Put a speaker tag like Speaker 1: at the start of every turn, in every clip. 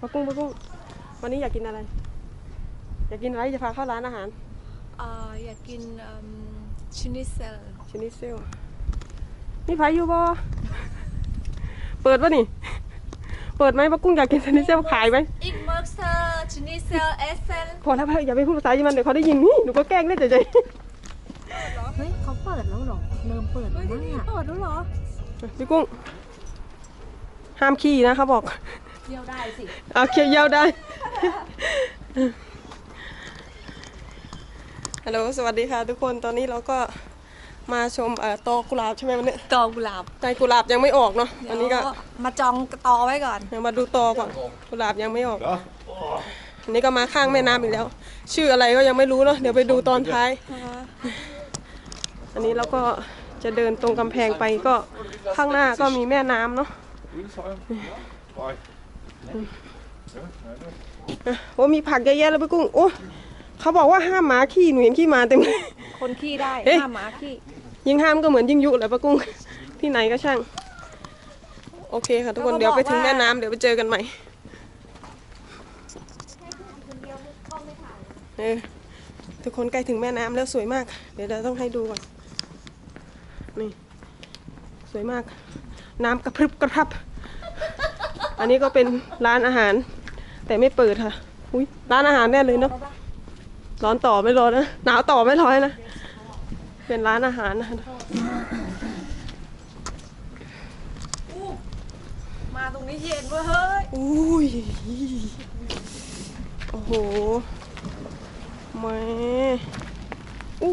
Speaker 1: ปลากุ้งปลากุ้งวันนี้อยากกินอะไร อยากกินอะไรจะพาเข้าร้านอาหาร
Speaker 2: เอ่ออยากกินชินิเซล
Speaker 1: ชนิดเซลนี่ไผอยู่บ่เปิดปะนี่ เปิดไหมปลากุ้งอยากกินชนิดเซลขายไหม
Speaker 2: อีกเมอร์เซอร์ชินิเซลเอสเซล
Speaker 1: พอแล้วพอแล้วอย่าไปพูดภาษาเยอรมันเดี๋ยวเขาได้ยินนี่หนูก็แกล้งได้ใจ
Speaker 3: เฮ้ยเขาเปิดแล้วเหรอเริ่มเปิดแล้วเนี่ย
Speaker 2: เปิดแล้วเหรอ
Speaker 1: ๆพี่กุ้ง ห้ามขี้นะเขาบอก
Speaker 2: เที่ยวได้สิ
Speaker 1: เอาเคี้ยวเยี่ยวได้ ฮัลโหล สวัสดีค่ะทุกคน ตอนนี้เราก็มาชมเอ่อตอกุหลาบใช่ไหมวันนี้
Speaker 2: ตอกุหลาบ
Speaker 1: ในกุหลาบยังไม่ออกเนาะอันนี้ก็
Speaker 2: เดี๋ยวมาจองตอไว้ก่อน
Speaker 1: เดี๋ยวมาดูตอก่อน กุหลาบยังไม่ออก อันนี้ก็มาข้างแม่น้ำอีกแล้ว ชื่ออะไรก็ยังไม่รู้เนาะ เดี๋ยวไปดูตอนท้าย อันนี้เราก็จะเดินตรงกำแพงไปก็ข้างหน้าก็มีแม่น้ำเนาะอะ โอ้มีผักเยอะแยะเลยพี่กุ้ง โอ้เขาบอกว่าห้ามหมาขี้หนูเห็นขี้หมาเต็มเลย
Speaker 2: คนขี้ได้
Speaker 1: เอ๊ะ
Speaker 2: ห้ามหมาขี้
Speaker 1: ยิ่งห้ามก็เหมือนยิ่งยุแหละป้ากุ้ง ที่ไหนก็ช่าง โอเคค่ะทุกคนเดี๋ยวไปถึงแม่น้ำเดี๋ยวไปเจอกันใหม่เออทุกคนใกล้ถึงแม่น้ำแล้วสวยมาก เดี๋ยวเราต้องให้ดูก่อนนี่สวยมาก น้ำกระพริบกระพรับ อันนี้ก็เป็นร้านอาหาร แต่ไม่เปิดค่ะ อุ้ยร้านอาหารแน่เลยเนาะ ร้อนต่อไม่ร้อนนะ หนาวต่อไม่ร้อนนะ เป็นร้านอาหารนะคะ
Speaker 2: มาตรงนี้เย็นเว้ยเฮ้ย
Speaker 1: อุ้ย โอ้โหแหม่อู้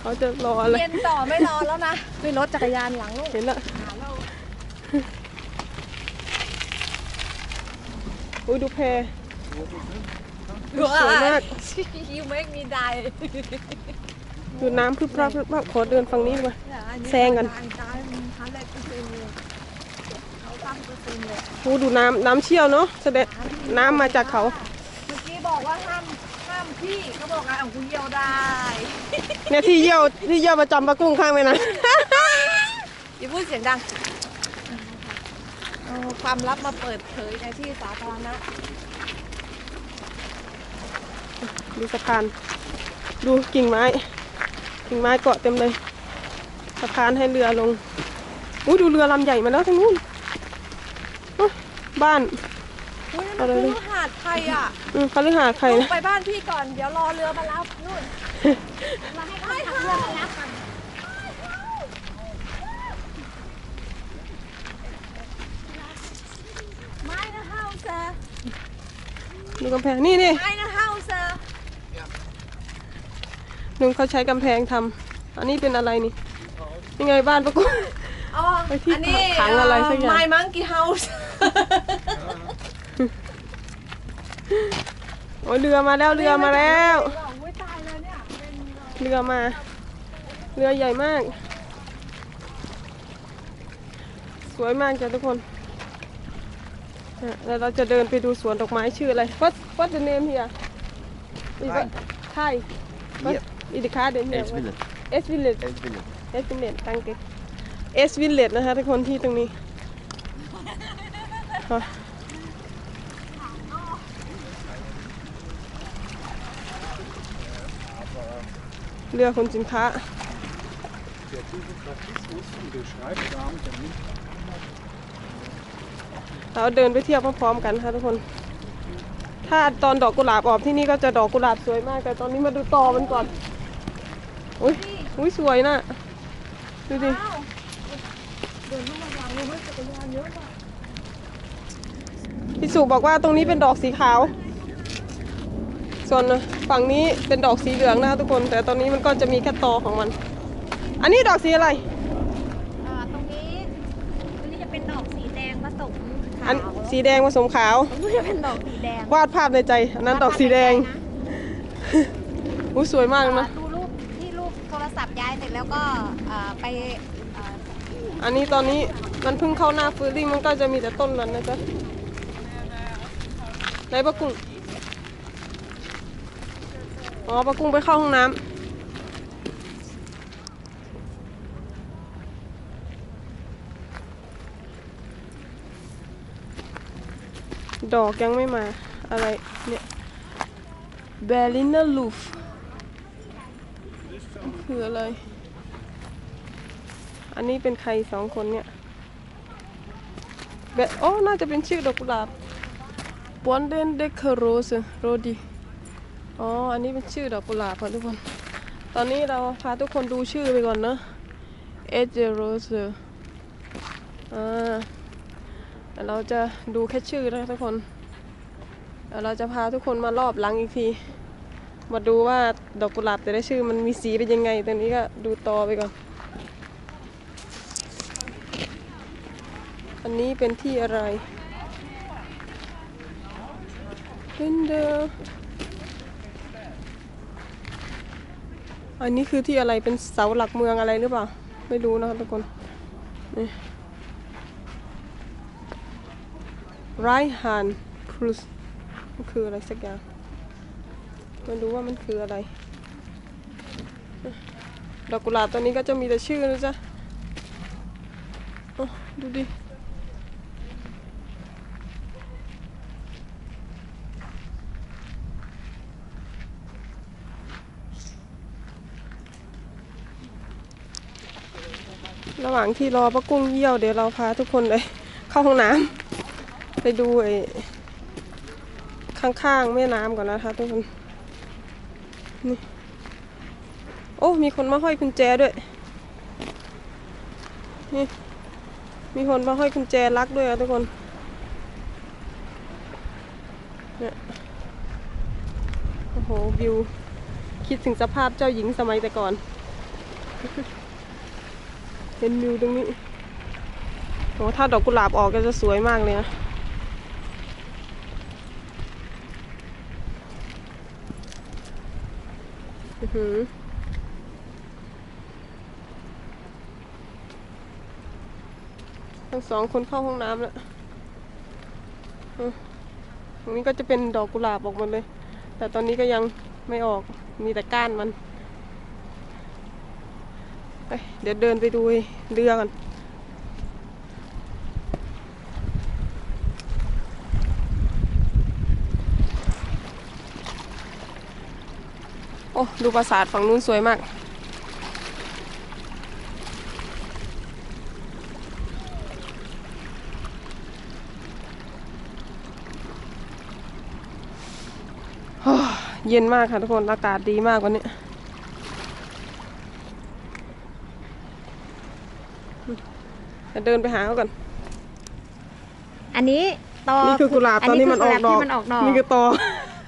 Speaker 1: เขาจะรออะไร
Speaker 2: เย็นต่อไม่รอแล้วนะด้วยรถจักรยานหลังลูก
Speaker 1: เห็นละ อุ้ยดูแพสวยมาก
Speaker 2: ยูเมกมีได
Speaker 1: ดูน้ำพรึบพรับพรึบพรับขอเดินฝั่งนี้ดีกว่า แซงกัน โอ้ดูน้ำน้ำเชี่ยวเนาะแสดงน้ำมาจากเขา
Speaker 2: เมื่อกี้บอกว่าห้ามห้ามพี่เขาบอกว่าเอาคุณเยี่ยวได้
Speaker 1: เนี่ยที่เยี่ยวที่เยี่ยวประจำปลากุ้งข้างเลยนะ
Speaker 2: อย่าพูดเสียงดัง เอาความลับมาเปิดเผยในที่สาธารณะ
Speaker 1: ดูสะพาน ดูกิ่งไม้ กิ่งไม้เกาะเต็มเลย สะพานให้เรือลงอู้ดูเรือลำใหญ่มาแล้วทางนู้นอุ๊ยบ้าน
Speaker 2: เฮ้ย
Speaker 1: เอา
Speaker 2: นั่น
Speaker 1: เลย
Speaker 2: คือหาดไทยอะ
Speaker 1: อืมเขาเรียกหาดใคร
Speaker 2: ลู
Speaker 1: นะ
Speaker 2: กไปบ้านพี่ก่อน เดี๋ยวรอเรือมารับนู่น
Speaker 3: เราให้เขาขับเรือมารับกัน
Speaker 2: ไม่นะเฮาเซอร์
Speaker 1: ดูกำแพงนี่นี่
Speaker 2: ไม่นะเฮาเซอร์
Speaker 1: นุ่นเขาใช้กำแพงทำอันนี้เป็นอะไรนี่ยังไงบ้านปะกุ้ง
Speaker 2: อ๋อ
Speaker 1: ไปที่
Speaker 2: อันนี้
Speaker 1: ขังอะไรสักอย่าง
Speaker 2: ไม่มังกี้เฮาส์
Speaker 1: โอ้ยเรือมาแล้วเรือมาแล้ว
Speaker 2: อุ้ยตายเลยเนี่ยเป็น
Speaker 1: เรือมา เรือใหญ่มาก สวยมากจ้ะทุกคนอะ แล้วเราจะเดินไปดูสวนดอกไม้ชื่ออะไร What What the name here Is it Thai What is the garden here
Speaker 4: Es Village.
Speaker 1: S Village
Speaker 4: Es Village.
Speaker 1: S Village ตั้งเก S Village นะคะทุกคนที่ตรงนี้ค่ะเรือขนสินค้า
Speaker 4: Der Typografismus und der Schreibrahmen der München
Speaker 1: เราเดินไปเที่ยวพร้อมๆกันค่ะทุกคน ถ้าตอนดอกกุหลาบออกที่นี่ก็จะดอกกุหลาบสวยมาก แต่ตอนนี้มาดูตอมันก่อน อุ้ยอุ้ยสวยนะดูดิพี่สุบอกว่าตรงนี้เป็นดอกสีขาว ส่วนฝั่งนี้เป็นดอกสีเหลืองนะคะทุกคน แต่ตอนนี้มันก็จะมีแค่ตอของมัน อันนี้ดอกสีอะไร
Speaker 3: อ่าตรงนี้ตรงนี้จะเป็นดอกสีแดงผสม
Speaker 1: อั
Speaker 3: ขานว
Speaker 1: สีแดงผสมขาว
Speaker 3: ตรงนี้จะเป็นดอกสีแดง
Speaker 1: วาดภาพในใจอันนั้นดอกสีแดงอุ้ยสวยมากเลยนะ
Speaker 3: ดูรูปที่รูปโทรศัพท์ย้ายเสร็จแล้วก็เอ่อไปเอ่อ
Speaker 1: อันนี้ตอนนี้มันเพิ่งเข้าหน้าฟื้นริงมันก็จะมีแต่ต้นนั้นนะจ๊ะไหนปะกุ้งอ๋อปะกุ้งไปเข้าห้องน้ำ ดอกยังไม่มา อะไรเนี่ยเบลิน r ลูฟคืออะไร อันนี้เป็นใครสองคนเนี่ยเบโอ้น่าจะเป็นชื่อดอกกุหลาบ b o n d e n de c a r o s e Rodi อ๋อ อันนี้เป็นชื่อดอกกุหลาบค่ะทุกคน ตอนนี้เราพาทุกคนดูชื่อไปก่อนเนอะ e d e r o s e อ่า เดี๋ยวเราจะดูแค่ชื่อนะทุกคนเดี๋ยวเราจะพาทุกคนมารอบหลังอีกที มาดูว่าดอกกุหลาบแต่ละชื่อมันมีสีเป็นยังไง ตอนนี้ก็ดูต่อไปก่อน อันนี้เป็นที่อะไร Window อันนี้คือที่อะไรเป็นเสาหลักเมืองอะไรหรือเปล่า ไม่รู้นะครับทุกคนนี่ ไรฮันพลูสมันคืออะไรสักอย่างม่รู้ว่ามันคืออะไร ดอกกุหลาบตัวนี้ก็จะมีแต่ชื่อนะจ๊ะอ๋อดูดิระหว่างที่รอป้ากุ้งเยี่ยวเดี๋ยวเราพาทุกคนเลยเข้าห้องน้ำ ไปดูไอ้ข้างๆแม่น้ำก่อนนะคะทุกคน นี่ โอ้ มีคนมาห้อยกุญแจด้วย นี่ มีคนมาห้อยกุญแจรักด้วยอะทุกคน เนี่ย โอ้โห วิว คิดถึงสภาพเจ้าหญิงสมัยแต่ก่อน เห็นวิวตรงนี้โหถ้าดอกกุหลาบออกก็จะสวยมากเลยนะ อือหือทั้งสองคนเข้าห้องน้ำแล้วตรงนี้ก็จะเป็นดอกกุหลาบออกหมดเลย แต่ตอนนี้ก็ยังไม่ออก มีแต่ก้านมัน เดี๋ยวเดินไปดูเรือกัน อ้ดูปราสาทฝั่งนู้นสวยมากโอ้เย็นมากค่ะทุกคน อากาศดีมากวันนี้เดี๋ยวเดินไปหาเขาก่อน
Speaker 3: อันนี้ตอ
Speaker 1: นี่คือกุหลาบตอนนี้มันออกดอก
Speaker 3: ที่มันออกดอก
Speaker 1: นี่คือตอ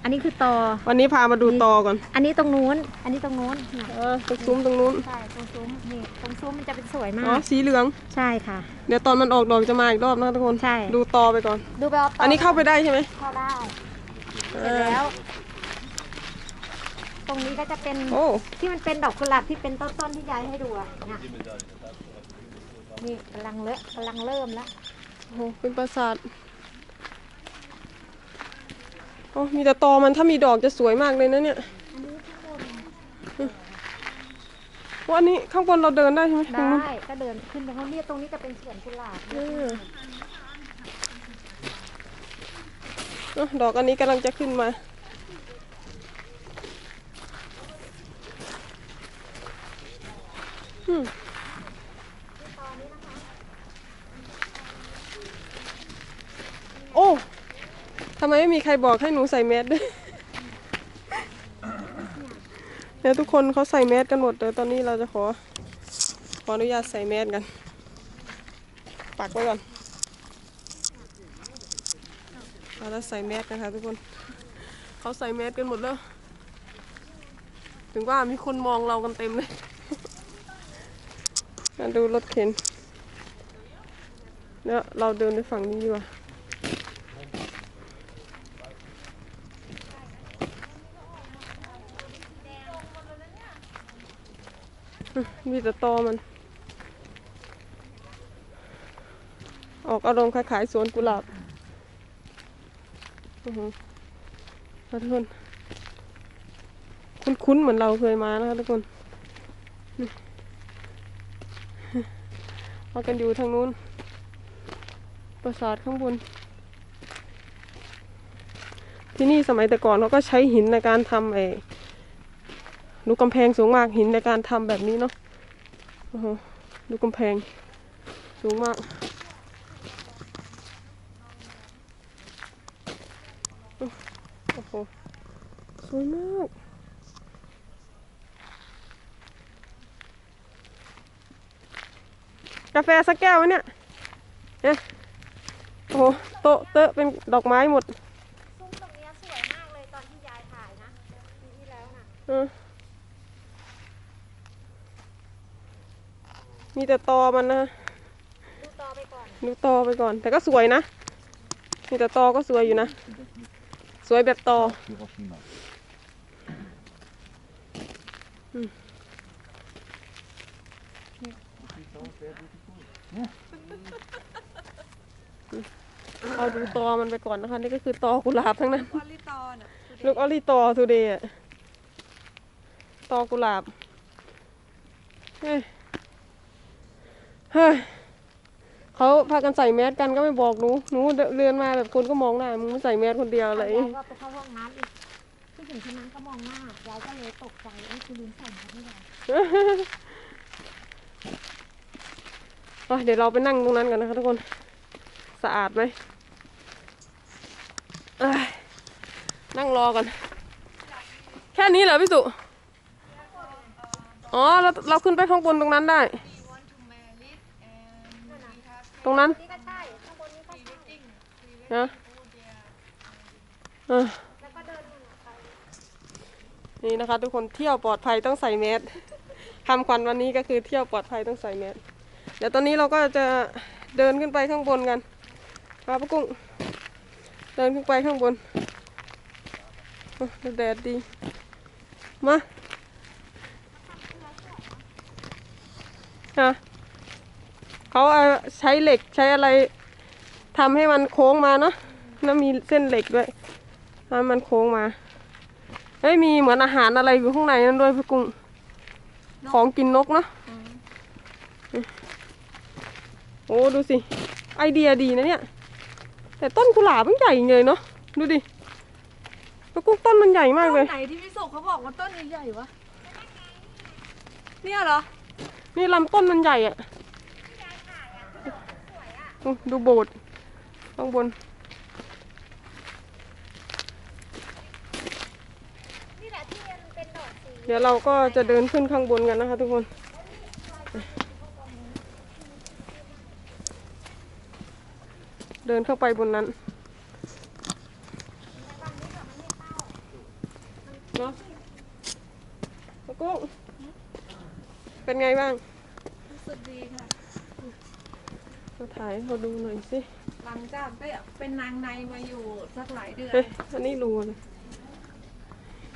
Speaker 3: อันนี้คือตอ
Speaker 1: วันนี้พามาดูตอก่อน
Speaker 3: อันนี้ตรงนู้น อันนี้ตรงนู้นเนี่ย
Speaker 1: เออตรงซุ้มตรงนู้น
Speaker 3: ใช่ ตรงซุ้ม นี่ ตรงซุ้มมันจะเป็นสวยมา
Speaker 1: อ๋อ
Speaker 3: ก
Speaker 1: สีเหลือง
Speaker 3: ใช่ค่ะ
Speaker 1: เดี๋ยวตอนมันออกดอกจะมาอีกรอบนะทุกคน
Speaker 3: ใช่
Speaker 1: ดูตอไปก่อน
Speaker 3: ดูไปเอาตอ
Speaker 1: อั
Speaker 3: อั
Speaker 1: นนี้เข้าไปได้ใช่ไหม
Speaker 3: เข้าได้
Speaker 1: เอ
Speaker 3: เสร็จ
Speaker 1: อ
Speaker 3: แล้ว ตรงนี้ก็จะเป็น
Speaker 1: โอ้
Speaker 3: ที่มันเป็นดอกกุหลาบที่เป็นต้นๆที่ยายให้ดูอะนะนี่กำลังเลอะกำลังเริ่มแล้ว
Speaker 1: โหเป็นปราสาท โอ้มีแต่ตอมันถ้ามีดอกจะสวยมากเลยนะเนี่ยว่าอันนี้ข้างบนเราเดินได้ใช่ไหมตรงนู้น
Speaker 3: ได้ก็เดินขึ้นตรงนี้ตรงนี้จะเป็นสวนกุหลาบ
Speaker 1: เออเอ้าดอกอันนี้กำลังจะขึ้นมา อืมโอ้ทำไมไม่มีใครบอกให้หนูใส่แมสด้วยเนี่ยทุกคนเขาใส่แมสกันหมดเลยตอนนี้เราจะขอ ขออนุญาตใส่แมสกัน ปักไว้ก่อนเราจะใส่แมสกันค่ะทุกคนเขาใส่แมสกันหมดแล้วถึงว่ามีคนมองเรากันเต็มเลยมาดูรถเข็นแล้วเราเดินไปฝั่งนี้ดีกว่า มีแต่ตอมัน ออกอารมณ์คล้ายๆสวนกุหลาบอือหือค่ะทุกคนคุ้นๆเหมือนเราเคยมานะคะทุกคนมากันอยู่ทางนู้น ปราสาทข้างบน ที่นี่สมัยแต่ก่อนเขาก็ใช้หินในการทำไอ ดูกำแพงสูงมากหินในการทำแบบนี้เนาะโอ้โหดูกำแพงสูงมากโอ้โหสวยมากกาแฟสักแก้วไหมเนี่ยเนี่ยโอ้โหโต๊ะเตอะเป็นดอกไม้หมด
Speaker 3: ซุ้มตรงเนี้ยสวยมากเลยตอนที่ยายถ่ายนะปีที่แล้วน่ะ
Speaker 1: เออ มีแต่ตอมันนะ
Speaker 3: ดูต่อไปก่อน
Speaker 1: ดูตอไปก่อน แต่ก็สวยนะ มีแต่ตอก็สวยอยู่นะ สวยแบบตอ
Speaker 5: Hiroshima.
Speaker 1: เอาดูตอมันไปก่อนนะคะ นี่ก็คือตอกุหลาบทั้งนั้น
Speaker 2: วอลลิตอนอะ
Speaker 1: ลูกออลี่ตอทูเดย์อะตอกุหลาบ เฮ้ย เฮ้ยเขาพากันใส่แมสกันก็ไม่บอกหนูหนูเดินมาแบบคนก็มองหน้ามึงไม่ใส่แมสคนเดียวอะไร
Speaker 3: ยายก็ไปเข้าห้องน้ำอีกที่ถึงที่นั้นก็มองหน้ายายก็เลยตกใจเอ้ยคุณลืมใส่แมสนี่หว่า
Speaker 1: อะเดี๋ยวเราไปนั่งตรงนั้นกันนะคะทุกคนสะอาดไหมเอ้ยนั่งรอก่อนแค่นี้เหรอพี่สุ อ๋อเราเราขึ้นไปข้างบนตรงนั้นได้ ตรงนั้น
Speaker 3: นี่ก็ใช่ข้างบนนี้ก็ใช่
Speaker 1: นะเออ
Speaker 3: แล้วก็เดินลงไป
Speaker 1: นี่นะคะ ทุกคนเที่ยวปลอดภัยต้องใส่แมสคำขวัญวันนี้ก็คือเที่ยวปลอดภัยต้องใส่แมสเดี๋ยวตอนนี้เราก็จะเดินขึ้นไปข้างบนกันมาปะกุ้ง เดินขึ้นไปข้างบนโอ้แดดดี มาฮะ เขาเอาใช้เหล็กใช้อะไรทำให้มันโค้งมาเนาะแล้วมีเส้นเหล็กด้วยทำให้มันโค้งมาเฮ้ยมีเหมือนอาหารอะไรอยู่ข้างในนั่นด้วยพี่กุ้งของกินนกเนาะโอ้ดูสิไอเดียดีนะเนี่ย แต่ต้นกุหลาบมันใหญ่เลยเนาะดูดิพี่กุ้งต้นมันใหญ่มาก
Speaker 2: ต้น
Speaker 1: เลย
Speaker 2: ไหนที่พี่สุเขาบอกว่าต้นใหญ่ๆวะเนี่ยเหรอ
Speaker 1: นี่ลำต้นมันใหญ่อะอืม ดูโบสถ์ข้างบน
Speaker 3: นี่แหละที่มันเป็นดอกสี
Speaker 1: เดี๋ยวเราก็จะเดินขึ้นข้างบนกันนะคะ ทุกคน เดินเข้าไปบนนั้นเนาะตะกุ้งเป็นไงบ้าง
Speaker 2: รู้สึกดีค่ะ
Speaker 1: มาถ่ายให้เขาดูหน่อยสิ
Speaker 2: หลังจากได้เป็นนางในมาอยู่สักหลายเดือน
Speaker 1: เฮ้ยอันนี้รูอะไร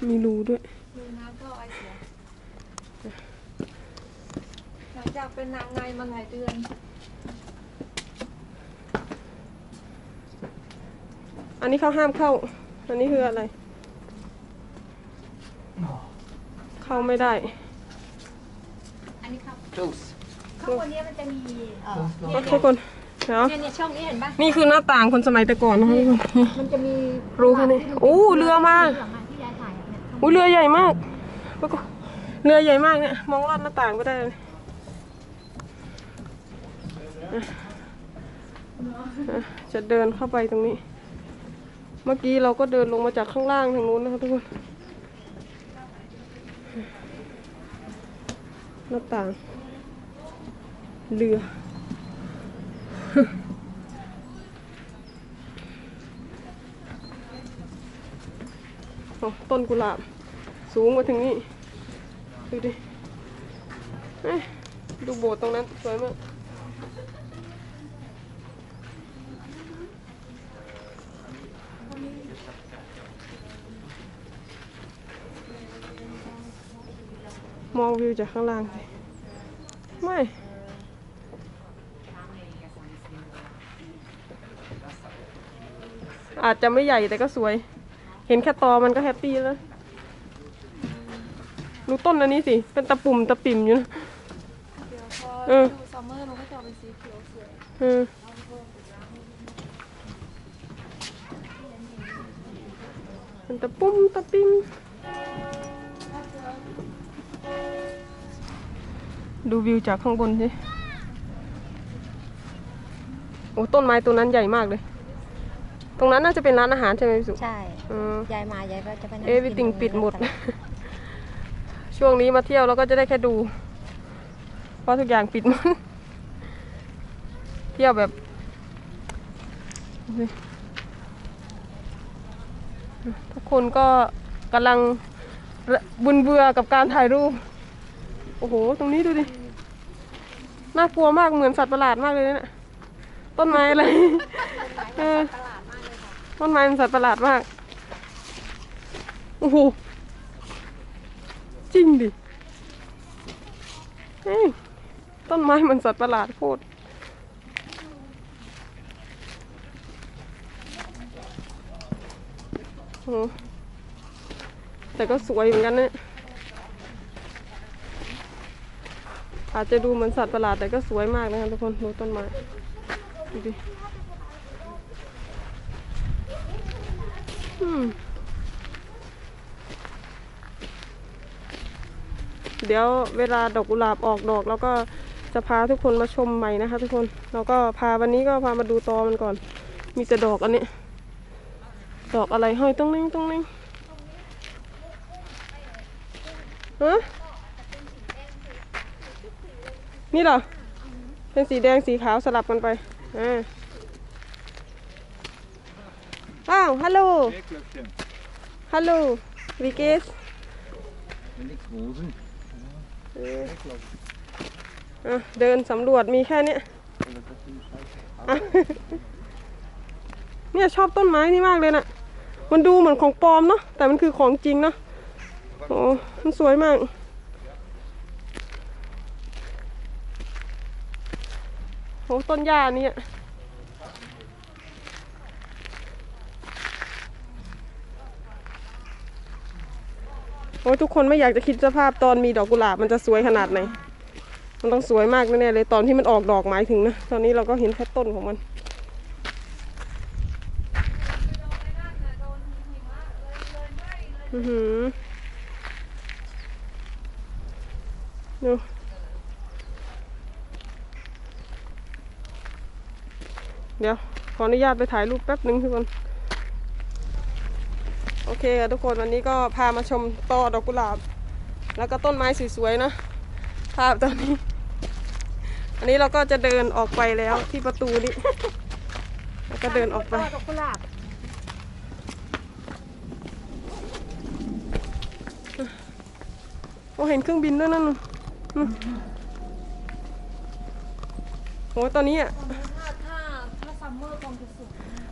Speaker 1: มีรูด้วย
Speaker 2: ดูน้ำก็ไอเสียหลังจากเป็นนางในมาหลายเดือน
Speaker 1: อันนี้เขาห้ามเข้า อันนี้คืออะไร เข้าไม่ได้
Speaker 3: อันนี้ครับ
Speaker 5: Close.
Speaker 3: ข้างบนเนี้ยมันจะมีเอ่อ
Speaker 1: โอเคคนเดี๋ยว
Speaker 3: เนี่ยเนี่ยช่องนี้เห็นปะ
Speaker 1: นี่คือหน้าต่างคนสมัยแต่ก่อนนะคะทุกคน
Speaker 3: มันจะมี
Speaker 1: รู้แค่นี้โอ้เรือมา
Speaker 3: หลังอะที่ยายถ่ายอะเนี่ย
Speaker 1: อู้เรือใหญ่มากแล้วก็เรือใหญ่มากเนี่ยมองลอดหน้าต่างไปได้เลยอะอะจะเดินเข้าไปตรงนี้ เมื่อกี้เราก็เดินลงมาจากข้างล่างทางนู้นนะคะทุกคน หน้าต่าง เรือโอ้ต้นกุหลาบ สูงมาถึงนี่ ดูดิดูโบสถ์ตรงนั้น สวยมากมองวิวจากข้างล่างสิ ไม่ อาจจะไม่ใหญ่แต่ก็สวย เห็นแค่ตอมันก็แฮปปี้แล้วดูต้นอันนี้สิ เป็นตะปุ่มตะปิ่มอยู่นะ
Speaker 2: เดี๋ยวพอ
Speaker 1: เออ
Speaker 2: ดูซัมเมอร์เราก็จะเอาเป็นสีเขียวสวย
Speaker 1: เออมันตะปุ้มตะปิ้มดูวิวจากข้างบนสิโอ้ต้นไม้ตัวนั้นใหญ่มากเลย ตรงนั้นน่าจะเป็นร้านอาหารใช่ไหมพี่สุ
Speaker 3: ใช่
Speaker 1: อืม
Speaker 3: ยายมายายก็จะไปนั่ง
Speaker 1: เอวิติง
Speaker 3: กินตรงนี้
Speaker 1: ปิดหมด
Speaker 3: ตลอ
Speaker 1: ช่วงนี้มาเที่ยวเราก็จะได้แค่ดู เพราะทุกอย่างปิดหมด เที่ยวแบบนี่ทุกคนก็กำลังบุญเบื่อกับการถ่ายรูป โอ้โห ตรงนี้ดูดิ น่ากลัวมากเหมือนสัตว์ประหลาดมากเลยเนะี่ยต้นไม้อะไร เออ ต้นไม้เป็นสัตว์ประหลาดมาก โอ้โห จริงดิเฮ้ยต้นไม้มันสัตว์ประหลาดโคตรโหแต่ก็สวยเหมือนกันเนี่ยอาจจะดูเหมือนสัตว์ประหลาดแต่ก็สวยมากนะคะทุกคนดูต้นไม้ดูดิอืม เดี๋ยวเวลาดอกกุหลาบออกดอก แล้วก็จะพาทุกคนมาชมใหม่นะคะ ทุกคนแล้วก็พาวันนี้ก็พามาดูตอมันก่อน มีแต่ดอกอันนี้ ดอกอะไรห้อยตรงนี้ตรงนี้ฮะนี่เหรอเป็นสีแดงสีขาวสลับกันไปอ่าอ้าวฮัลโหล
Speaker 4: Seeglöckchen.
Speaker 1: ฮัลโหล วิเกส
Speaker 4: Nichts Rosen.
Speaker 1: อะเดินสำรวจมีแค่เนี้ยอะ เนี่ยชอบต้นไม้นี่มากเลยน่ะ มันดูเหมือนของปลอมเนาะแต่มันคือของจริงเนาะโอ้มันสวยมาก โอ้ต้นหญ้านี่อ อ้ทุกคนไม่อยากจะคิดสภาพตอนมีดอกกุหลาบมันจะสวยขนาดไหน มันต้องสวยมากแน่ๆเลยตอนที่มันออกดอกหมายถึงนะ ตอนนี้เราก็เห็นแค่ต้นของมัน อือหือดูเดี๋ยว ขออนุญาตไปถ่ายรูปแป๊บหนึ่งทุกคน เคค่ะทุกคนวันนี้ก็พามาชมต้อดอกกุหลาบ แล้วก็ต้นไม้สวยๆนะภาพตอนนี้ อันนี้เราก็จะเดินออกไปแล้วที่ประตูนี้แล้วก็เดินออกไป
Speaker 3: ต้นดอกกุหลาบ
Speaker 1: โอ้เห็นเครื่องบินด้วยนั่นน่ะอืมโอ้ตอนนี้อะ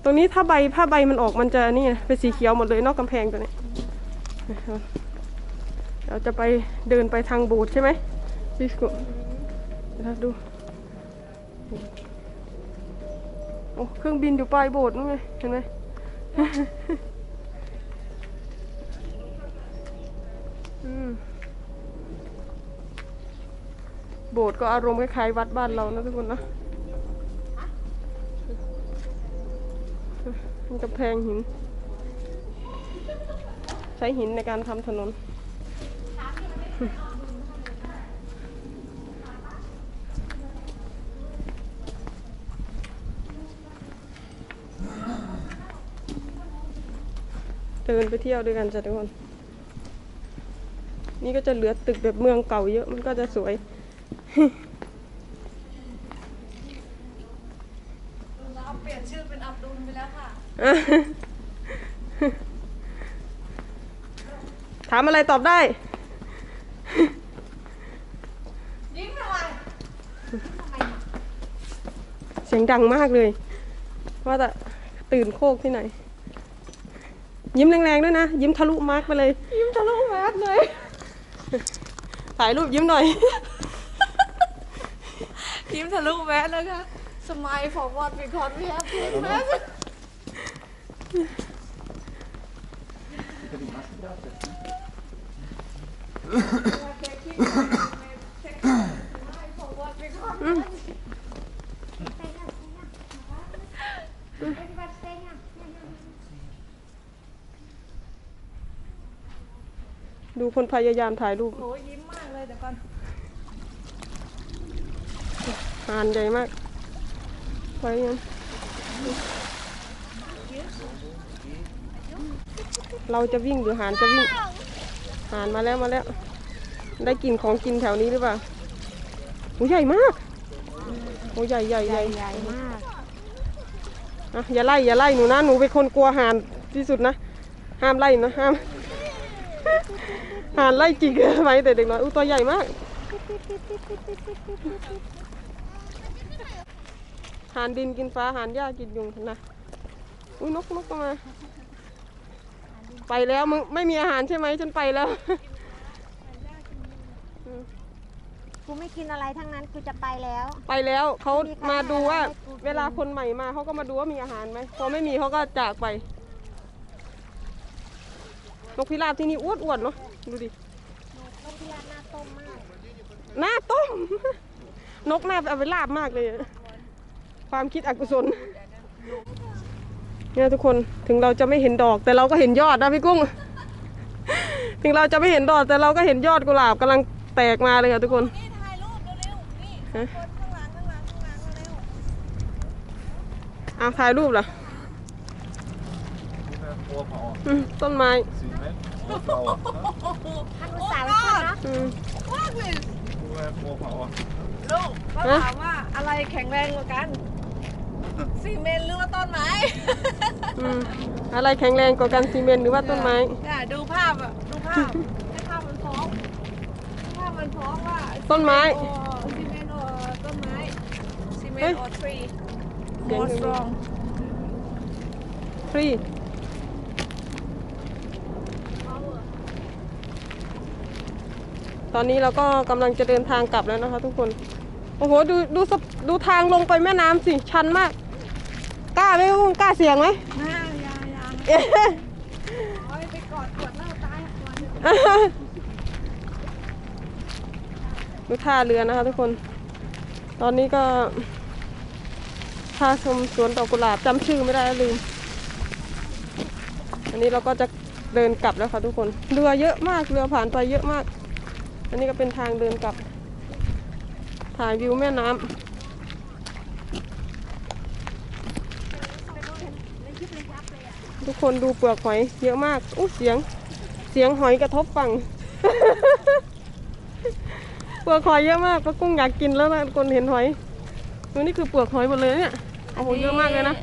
Speaker 1: ตรงนี้ถ้าใบถ้าใบมันออกมันจะนี่เป็นสีเขียวหมดเลยนอกกำแพงตัวนี้เราจะไปเดินไปทางโบสถ์ใช่ไหมดิสโก้เดี๋ยวดู โอ้เครื่องบินอยู่ปลายโบสถ์นู่นไงเห็นไหมอืมโบสถ์ก็อารมณ์คล้ายๆวัดบ้านเรานะทุกคนนะ มันกำแพงหิน ใช้หินในการทำถนน เดินไปเที่ยวด้วยกันจ้ะทุกคน นี่ก็จะเหลือตึกแบบเมืองเก่าเยอะ มันก็จะสวย
Speaker 2: เราเปลี่ยนชื่อเป็นอับดุลไปแล้วค่ะ
Speaker 1: ถามอะไรตอบได้
Speaker 2: ยิ้มหน่อย
Speaker 1: เสียงดังมากเลย ว่าแต่ตื่นโคกที่ไหน ยิ้มแรงๆด้วยนะ ยิ้มทะลุมาร์กไปเลย ยิ้มทะลุมาร์กเลย ถ่ายรูปยิ้มหน่อย
Speaker 2: ยิ้มทะลุแวะเลยค่ะ Smile for what because we have to
Speaker 1: ดูคนพยายามถ่ายรูป
Speaker 2: โหยิ้มมากเลยเดี๋ยวก่อน
Speaker 1: หานใหญ่มากไว้ยัง เราจะวิ่งหรือหานจะวิ่ง หานมาแล้วมาแล้ว ได้กินของกินแถวนี้หรือเปล่าโอ้ใหญ่มากโอ้ใหญ่ใหญ่ใหญ่
Speaker 3: ใหญ่มาก
Speaker 1: อะอย่าไล่อย่าไล่หนูนะหนูเป็นคนกลัวหานที่สุดนะ ห้ามไล่นะห้ามหานไล่จิกไว้แต่เด็กน้อยอู้ตัวใหญ่มากหานดินกินฟ้าหานหญ้ากินยุงนะอุ้ยนกนกก็มา ไปแล้วมึงไม่มีอาหารใช่ไหมฉันไปแล้ว
Speaker 3: กูไม่กินอะไรทั้งนั้นกูจะไปแล้ว
Speaker 1: ไปแล้วเขา
Speaker 3: ไม่มีใคร
Speaker 1: มาดูว่า
Speaker 3: ให้กูกิน
Speaker 1: เวลาคนใหม่มาเขาก็มาดูว่ามีอาหารไหมพอไม่มีเขาก็จากไปนกพิราบที่นี่อ้วนๆเนาะดูดิ
Speaker 3: นกพิราบหน้าต้มมาก
Speaker 1: หน้าต้ม นกหน้าเอาไปลาบมากเลย ความคิดอกุศล เนี่ยทุกคนถึงเราจะไม่เห็นดอก แต่เราก็เห็นยอดนะพี่กุ้ง ถึงเราจะไม่เห็นดอก แต่เราก็เห็นยอดกุหลาบกำลังแตกมาเลยค่ะทุกคน
Speaker 2: นี่ถ่ายรูปเร็วๆนี่
Speaker 1: ฮะ
Speaker 2: คนข้างหลังข้างหลังข้างหลังเร็ว
Speaker 1: เอาถ่ายรูปเหรอ
Speaker 4: Ohrpower.
Speaker 1: อืมต้นไม้
Speaker 4: Zement, Ohrpower.
Speaker 3: ท่านอุตส่าห์ไปช่วยเนาะ
Speaker 1: อืม
Speaker 2: มากเลย
Speaker 4: Ohrpower.
Speaker 2: ลูกเขา
Speaker 1: ฮะ
Speaker 2: ถามว่าอะไรแข็งแรงกว่ากัน ซีเมนต์หรือว่าต้นไม้
Speaker 1: อืมอะไรแข็งแรงกว่ากันซีเมนต์หรือว่าต้นไม้
Speaker 2: เนี่ยดูภาพอะดูภาพให้ภาพมันฟ้องให้ภาพมันฟ้องว่า
Speaker 1: ต้นไม้
Speaker 2: ซีเมนต์โอต้นไม้ซีเมน
Speaker 1: เฮ้ย
Speaker 2: ต์โอทรี
Speaker 1: เสียง
Speaker 2: more
Speaker 1: อย่างนี้
Speaker 2: strong
Speaker 1: ทรีตอนนี้เราก็กำลังจะเดินทางกลับแล้วนะคะ ทุกคน โอ้โห ดูดูสะดูทางลงไปแม่น้ำสิ ชันมาก กล้าไหมกุ้งกล้าเสี่ยงไหม
Speaker 2: หน้ายายา
Speaker 1: เอ๊ะ
Speaker 2: เอาไปกอดขวดเหล้าตายก่อน
Speaker 1: ดูท่าเรือนะคะทุกคน ตอนนี้ก็พาชมสวนดอกกุหลาบจำชื่อไม่ได้แล้วลืม อันนี้เราก็จะเดินกลับแล้วค่ะทุกคน เรือเยอะมาก เรือผ่านไปเยอะมาก อันนี้ก็เป็นทางเดินกลับ ถ่ายวิวแม่น้ำ ทุกคนดูเปลือกหอยเยอะมากอู้เสียง เสียงหอยกระทบฝั่ง เปลือกหอยเยอะมากป้ากุ้งอยากกินแล้วนะคนเห็นหอยดูนี่คือเปลือกหอยหมดเลยเนี่ยโอ้โหเยอะมากเลยนะ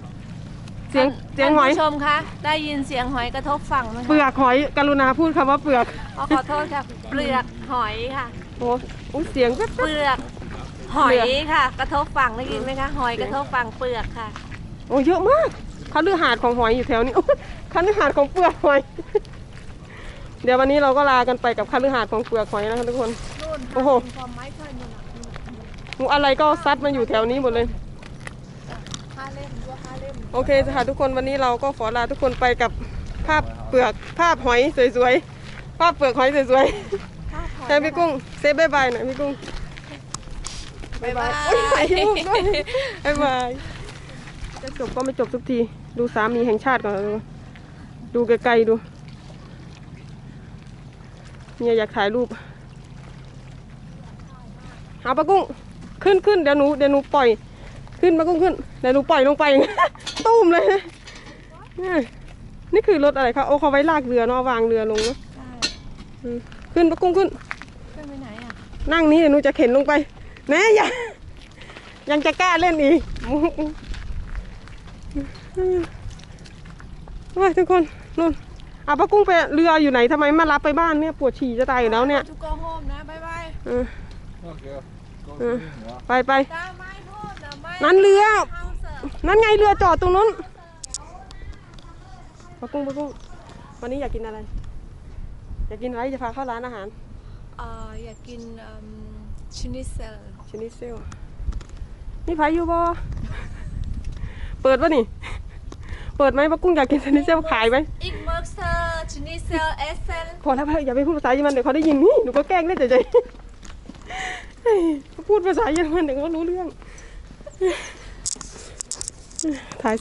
Speaker 1: เสียงเสียงหอย
Speaker 2: ท่านผู้ชมคะ ได้ยินเสียงหอยกระทบฝั่งไหม
Speaker 1: เปลือกหอยกรุณาพูดคำว่าเปลือก
Speaker 2: ขอขอโทษค่ะ เปลือกหอยค่ะ
Speaker 1: โอ้โหเสียงก็
Speaker 2: เปลือกหอยค่ะ กระทบฝั่งได้ยินไหมคะ หอยกระทบฝั่งเปลือกค่ะ
Speaker 1: โอ้เยอะมาก คฤหาสน์ของหอยอยู่แถวนี้โอ้ยคฤหาสน์ของเปลือกหอย เดี๋ยววันนี้เราก็ลากันไปกับคฤหาสน์ของเปลือกหอยนะคะทุกคน
Speaker 2: นู่น
Speaker 1: โอ้โห
Speaker 2: ความไม้เคยนู่นน่ะนู่นน่ะ
Speaker 1: หมูอะไรก็ซัดมาอยู่แถวนี้หมดเลย
Speaker 2: ห้าเล่มด้วยห้าเล่ม
Speaker 1: โอเคค่ะทุกคนวันนี้เราก็ขอลาทุกคนไปกับภาพเปลือกภาพหอยสวยๆภาพเปลือกหอยสวยๆให้พี่กุ้งเซฟบายบายหน่อยพี่กุ้ง
Speaker 2: บ๊ายบาย
Speaker 1: โอ๊ยถ่ายรูปด้วยบายบายจะจบก็ไม่จบทุกที ดูสามีแห่งชาติก่อนดูดูไกลๆดูเนี่ยอยากถ่ายรูปเอาปะกุ้งขึ้นขึ้นเดี๋ยวหนูเดี๋ยวหนูปล่อย ขึ้นปะกุ้งขึ้นเดี๋ยวหนูปล่อยลงไปตุ้มเลยนะเนี่ยนี่คือรถอะไรคะโอ้เขาไว้ลากเรือเนาะวางเรือลงเนาะ
Speaker 2: ใช่
Speaker 1: อืมขึ้นปะกุ้งขึ้น
Speaker 2: เครื่องไปไหนอะ
Speaker 1: นั่งนี้เดี๋ยวหนูจะเข็นลงไปแน่อย่ายังจะกล้าเล่นอีก ว้ายทุกคนนู่นอาป้ากุ้งไปเรืออยู่ไหนทำไมมารับไปบ้านเนี่ยปวดฉี่จะตายอยู่แล้วเนี่ย
Speaker 2: ทุกโกโฮมนะบ๊ายบาย
Speaker 1: เออ
Speaker 4: Ach ja, Gott
Speaker 1: Ja.
Speaker 4: willen, ja.
Speaker 1: ไปไป
Speaker 2: ตามไม่พูดนะไม่
Speaker 1: นั้นเรือ
Speaker 2: เฮาเสิร์ฟ
Speaker 1: นั่นไงเรือจอดตรงนู้นป้ากุ้งป้ากุ้ง วันนี้อยากกินอะไร อยากกินอะไรจะพาเข้าร้านอาหาร
Speaker 2: เอ่ออยากกินชินิเซล
Speaker 1: ชนิดเซลนี่ไผอยู่บ่ เปิดปะนี่ เปิดไหมป้ากุ้งอยากกินชนิดเซลขายไหม
Speaker 2: อีกเมิร์กเซอร์ชินิเซลเอสเซน
Speaker 1: พอแล้วพอแล้วอย่าไปพูดภาษาเยอรมันเดี๋ยวเขาได้ยินนี่หนูก็แกล้งเล่นเฉยๆเฮ้ยพูดภาษาเยอรมันเดี๋ยวเขารู้เรื่องถ่าย